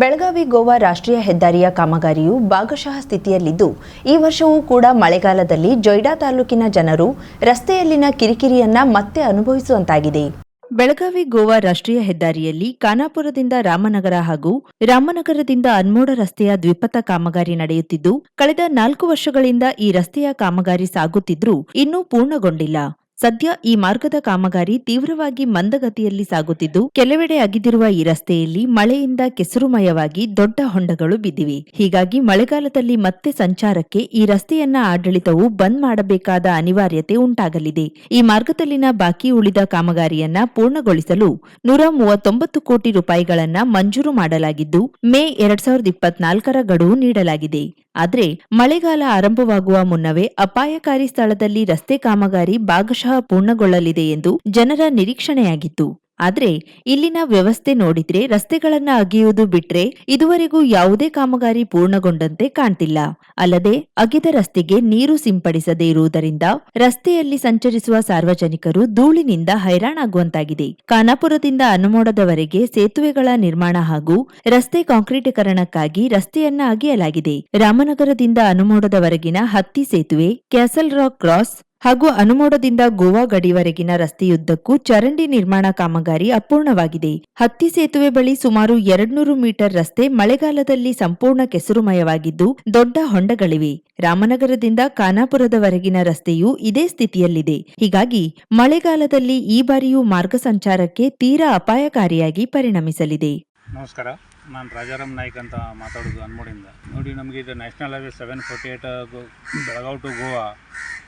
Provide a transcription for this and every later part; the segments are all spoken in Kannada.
ಬೆಳಗಾವಿ ಗೋವಾ ರಾಷ್ಟ್ರೀಯ ಹೆದ್ದಾರಿಯ ಕಾಮಗಾರಿಯು ಭಾಗಶಃ ಸ್ಥಿತಿಯಲ್ಲಿದ್ದು, ಈ ವರ್ಷವೂ ಕೂಡ ಮಳೆಗಾಲದಲ್ಲಿ ಜೊಯ್ಡಾ ತಾಲೂಕಿನ ಜನರು ರಸ್ತೆಯಲ್ಲಿನ ಕಿರಿಕಿರಿಯನ್ನ ಮತ್ತೆ ಅನುಭವಿಸುವಂತಾಗಿದೆ. ಬೆಳಗಾವಿ ಗೋವಾ ರಾಷ್ಟ್ರೀಯ ಹೆದ್ದಾರಿಯಲ್ಲಿ ಖಾನಾಪುರದಿಂದ ರಾಮನಗರ ಹಾಗೂ ರಾಮನಗರದಿಂದ ಅನ್ಮೋಡ ರಸ್ತೆಯ ದ್ವಿಪಥ ಕಾಮಗಾರಿ ನಡೆಯುತ್ತಿದ್ದು, ಕಳೆದ ನಾಲ್ಕು ವರ್ಷಗಳಿಂದ ಈ ರಸ್ತೆಯ ಕಾಮಗಾರಿ ಸಾಗುತ್ತಿದ್ರೂ ಇನ್ನೂ ಪೂರ್ಣಗೊಂಡಿಲ್ಲ. ಸದ್ಯ ಈ ಮಾರ್ಗದ ಕಾಮಗಾರಿ ತೀವ್ರವಾಗಿ ಮಂದಗತಿಯಲ್ಲಿ ಸಾಗುತ್ತಿದ್ದು, ಕೆಲವೆಡೆ ಅಗಿದಿರುವ ಈ ರಸ್ತೆಯಲ್ಲಿ ಮಳೆಯಿಂದ ಕೆಸರುಮಯವಾಗಿ ದೊಡ್ಡ ಹೊಂಡಗಳು ಬಿದ್ದಿವೆ. ಹೀಗಾಗಿ ಮಳೆಗಾಲದಲ್ಲಿ ಮತ್ತೆ ಸಂಚಾರಕ್ಕೆ ಈ ರಸ್ತೆಯನ್ನ ಆಡಳಿತವು ಬಂದ್ ಮಾಡಬೇಕಾದ ಅನಿವಾರ್ಯತೆ ಉಂಟಾಗಲಿದೆ. ಈ ಮಾರ್ಗದಲ್ಲಿನ ಬಾಕಿ ಉಳಿದ ಕಾಮಗಾರಿಯನ್ನ ಪೂರ್ಣಗೊಳಿಸಲು ನೂರ ಮೂವತ್ತೊಂಬತ್ತು ಕೋಟಿ ರೂಪಾಯಿಗಳನ್ನ ಮಂಜೂರು ಮಾಡಲಾಗಿದ್ದು, ಮೇ ಎರಡ್ ಸಾವಿರದ ಇಪ್ಪತ್ನಾಲ್ಕರ ಗಡುವು ನೀಡಲಾಗಿದೆ. ಆದ್ರೆ ಮಳೆಗಾಲ ಆರಂಭವಾಗುವ ಮುನ್ನವೇ ಅಪಾಯಕಾರಿ ಸ್ಥಳದಲ್ಲಿ ರಸ್ತೆ ಕಾಮಗಾರಿ ಭಾಗಶಃ ಪೂರ್ಣಗೊಳ್ಳಲಿದೆ ಎಂದು ಜನರ ನಿರೀಕ್ಷಣೆಯಾಗಿತ್ತು. ಆದ್ರೆ ಇಲ್ಲಿನ ವ್ಯವಸ್ಥೆ ನೋಡಿದ್ರೆ ರಸ್ತೆಗಳನ್ನ ಅಗೆಯುವುದು ಬಿಟ್ರೆ ಇದುವರೆಗೂ ಯಾವುದೇ ಕಾಮಗಾರಿ ಪೂರ್ಣಗೊಂಡಂತೆ ಕಾಣ್ತಿಲ್ಲ. ಅಲ್ಲದೆ ಅಗೆದ ರಸ್ತೆಗೆ ನೀರು ಸಿಂಪಡಿಸದೇ ಇರುವುದರಿಂದ ರಸ್ತೆಯಲ್ಲಿ ಸಂಚರಿಸುವ ಸಾರ್ವಜನಿಕರು ಧೂಳಿನಿಂದ ಹೈರಾಣಾಗುವಂತಾಗಿದೆ. ಖಾನಾಪುರದಿಂದ ಅನುಮೋಡದವರೆಗೆ ಸೇತುವೆಗಳ ನಿರ್ಮಾಣ ಹಾಗೂ ರಸ್ತೆ ಕಾಂಕ್ರೀಟೀಕರಣಕ್ಕಾಗಿ ರಸ್ತೆಯನ್ನ ಅಗೆಯಲಾಗಿದೆ. ರಾಮನಗರದಿಂದ ಅನುಮೋಡದವರೆಗಿನ ಹತ್ತಿ ಸೇತುವೆ, ಕ್ಯಾಸಲ್ ರಾಕ್ ಕ್ರಾಸ್ ಹಾಗೂ ಅನುಮೋಡದಿಂದ ಗೋವಾ ಗಡಿವರೆಗಿನ ರಸ್ತೆಯುದ್ದಕ್ಕೂ ಚರಂಡಿ ನಿರ್ಮಾಣ ಕಾಮಗಾರಿ ಅಪೂರ್ಣವಾಗಿದೆ. ಹತ್ತಿ ಸೇತುವೆ ಬಳಿ ಸುಮಾರು ಎರಡ್ನೂರು ಮೀಟರ್ ರಸ್ತೆ ಮಳೆಗಾಲದಲ್ಲಿ ಸಂಪೂರ್ಣ ಕೆಸರುಮಯವಾಗಿದ್ದು, ದೊಡ್ಡ ಹೊಂಡಗಳಿವೆ. ರಾಮನಗರದಿಂದ ಖಾನಾಪುರದವರೆಗಿನ ರಸ್ತೆಯೂ ಇದೇ ಸ್ಥಿತಿಯಲ್ಲಿದೆ. ಹೀಗಾಗಿ ಮಳೆಗಾಲದಲ್ಲಿ ಈ ಬಾರಿಯೂ ಮಾರ್ಗ ಸಂಚಾರಕ್ಕೆ ತೀರಾ ಅಪಾಯಕಾರಿಯಾಗಿ ಪರಿಣಮಿಸಲಿದೆ. ನಮಸ್ಕಾರ. ನಾನು ರಾಜಾರಾಮ್ ನಾಯ್ಕ್ ಅಂತ ಮಾತಾಡೋದು ಅನ್ಮೋಡಿಂದ ನೋಡಿ, ನಮಗೆ ಇದು national highway seven forty eight Belgaum to Goa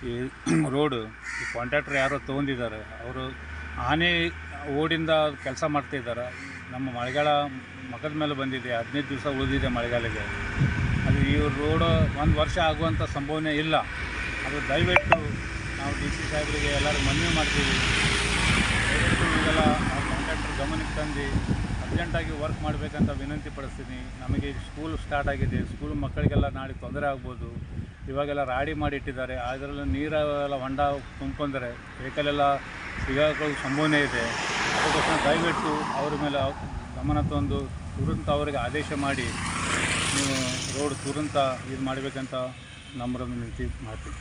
ಈ ರೋಡು, ಈ ಕಾಂಟ್ರಾಕ್ಟ್ರ್ ಯಾರೋ ತೊಗೊಂಡಿದ್ದಾರೆ, ಅವರು ಆನೆ ಓಡಿಂದ ಕೆಲಸ ಮಾಡ್ತಿದ್ದಾರೆ ನಮ್ಮ ಮಳೆಗಾಲ ಮಗದ ಮೇಲೆ ಬಂದಿದೆ, ಹದಿನೈದು ದಿವಸ ಉಳಿದಿದೆ ಮಳೆಗಾಲಿಗೆ. ಅದು ಈ ರೋಡು ಒಂದು ವರ್ಷ ಆಗುವಂಥ ಸಂಭವನೆ ಇಲ್ಲ. ಅದು ದಯವಿಟ್ಟು ನಾವು ಡಿ ಸಿ ಸಾಹೇಬರಿಗೆ ಎಲ್ಲರೂ ಮನವಿ ಮಾಡ್ತೀವಿ. ದಯವಿಟ್ಟು ಕಾಂಟ್ರಾಕ್ಟ್ರ್ ಕಾಂಟ್ರಾಕ್ಟರ್ ಗಮನಕ್ಕೆ ತಂದು ಅರ್ಜೆಂಟಾಗಿ ವರ್ಕ್ ಮಾಡಬೇಕಂತ ವಿನಂತಿ ಪಡಿಸ್ತೀನಿ. ನಮಗೆ ಸ್ಕೂಲ್ ಸ್ಟಾರ್ಟ್ ಆಗಿದೆ, ಸ್ಕೂಲ್ ಮಕ್ಕಳಿಗೆಲ್ಲ ನಾಳೆ ತೊಂದರೆ ಆಗ್ಬೋದು. ಇವಾಗೆಲ್ಲ ರಾಡಿ ಮಾಡಿ ಇಟ್ಟಿದ್ದಾರೆ. ಅದರಲ್ಲಿ ನೀರೆಲ್ಲ ಹೊಂಡ ತುಂಬಿಕೊಂಡರೆ ವೆಹಿಕಲೆಲ್ಲ ಸಿಗೋಕ್ಕೂ ಸಂಭವನೆ ಇದೆ. ಅದಕ್ಕೋಸ್ಕರ ದಯವಿಟ್ಟು ಅವ್ರ ಮೇಲೆ ಗಮನ ತಂದು ತುರಂತ ಅವರಿಗೆ ಆದೇಶ ಮಾಡಿ ನೀವು ರೋಡ್ ತುರಂತ ಇದು ಮಾಡಬೇಕಂತ ನಮ್ರ ವಿನಂತಿ ಮಾಡ್ತೀನಿ.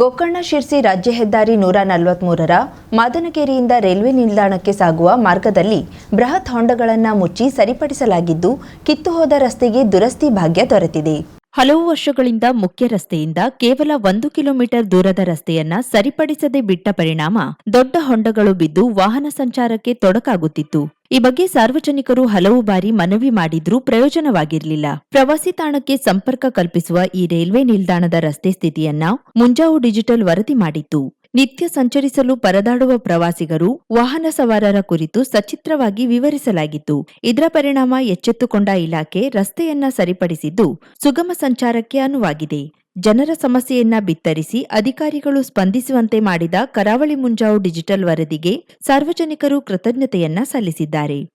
ಗೋಕರ್ಣ ಶಿರ್ಸಿ ರಾಜ್ಯ ಹೆದ್ದಾರಿ ನೂರ ನಲವತ್ಮೂರರ ಮಾದನಕೇರಿಯಿಂದ ರೈಲ್ವೆ ನಿಲ್ದಾಣಕ್ಕೆ ಸಾಗುವ ಮಾರ್ಗದಲ್ಲಿ ಬೃಹತ್ ಹೊಂಡಗಳನ್ನು ಮುಚ್ಚಿ ಸರಿಪಡಿಸಲಾಗಿದ್ದು ಕಿತ್ತು ಹೋದ ರಸ್ತೆಗೆ ದುರಸ್ತಿ ಭಾಗ್ಯ ದೊರೆತಿದೆ. ಹಲವು ವರ್ಷಗಳಿಂದ ಮುಖ್ಯ ರಸ್ತೆಯಿಂದ ಕೇವಲ ಒಂದು ಕಿಲೋಮೀಟರ್ ದೂರದ ರಸ್ತೆಯನ್ನ ಸರಿಪಡಿಸದೆ ಬಿಟ್ಟ ಪರಿಣಾಮ ದೊಡ್ಡ ಹೊಂಡಗಳು ಬಿದ್ದು ವಾಹನ ಸಂಚಾರಕ್ಕೆ ತೊಡಕಾಗುತ್ತಿತ್ತು. ಈ ಬಗ್ಗೆ ಸಾರ್ವಜನಿಕರು ಹಲವು ಬಾರಿ ಮನವಿ ಮಾಡಿದ್ರೂ ಪ್ರಯೋಜನವಾಗಿರಲಿಲ್ಲ. ಪ್ರವಾಸಿ ತಾಣಕ್ಕೆ ಸಂಪರ್ಕ ಕಲ್ಪಿಸುವ ಈ ರೈಲ್ವೆ ನಿಲ್ದಾಣದ ರಸ್ತೆ ಸ್ಥಿತಿಯನ್ನ ಮುಂಜಾವು ಡಿಜಿಟಲ್ ವರದಿ ಮಾಡಿತ್ತು. ನಿತ್ಯ ಸಂಚರಿಸಲು ಪರದಾಡುವ ಪ್ರವಾಸಿಗರು ವಾಹನ ಸವಾರರ ಕುರಿತು ಸಚಿತ್ರವಾಗಿ ವಿವರಿಸಲಾಗಿತ್ತು. ಇದರ ಪರಿಣಾಮ ಎಚ್ಚೆತ್ತುಕೊಂಡ ಇಲಾಖೆ ರಸ್ತೆಯನ್ನ ಸರಿಪಡಿಸಿದ್ದು ಸುಗಮ ಸಂಚಾರಕ್ಕೆ ಅನುವಾಗಿದೆ. ಜನರ ಸಮಸ್ಯೆಯನ್ನ ಬಿತ್ತರಿಸಿ ಅಧಿಕಾರಿಗಳು ಸ್ಪಂದಿಸುವಂತೆ ಮಾಡಿದ ಕರಾವಳಿ ಮುಂಜಾವು ಡಿಜಿಟಲ್ ವರದಿಗೆ ಸಾರ್ವಜನಿಕರು ಕೃತಜ್ಞತೆಯನ್ನ ಸಲ್ಲಿಸಿದ್ದಾರೆ.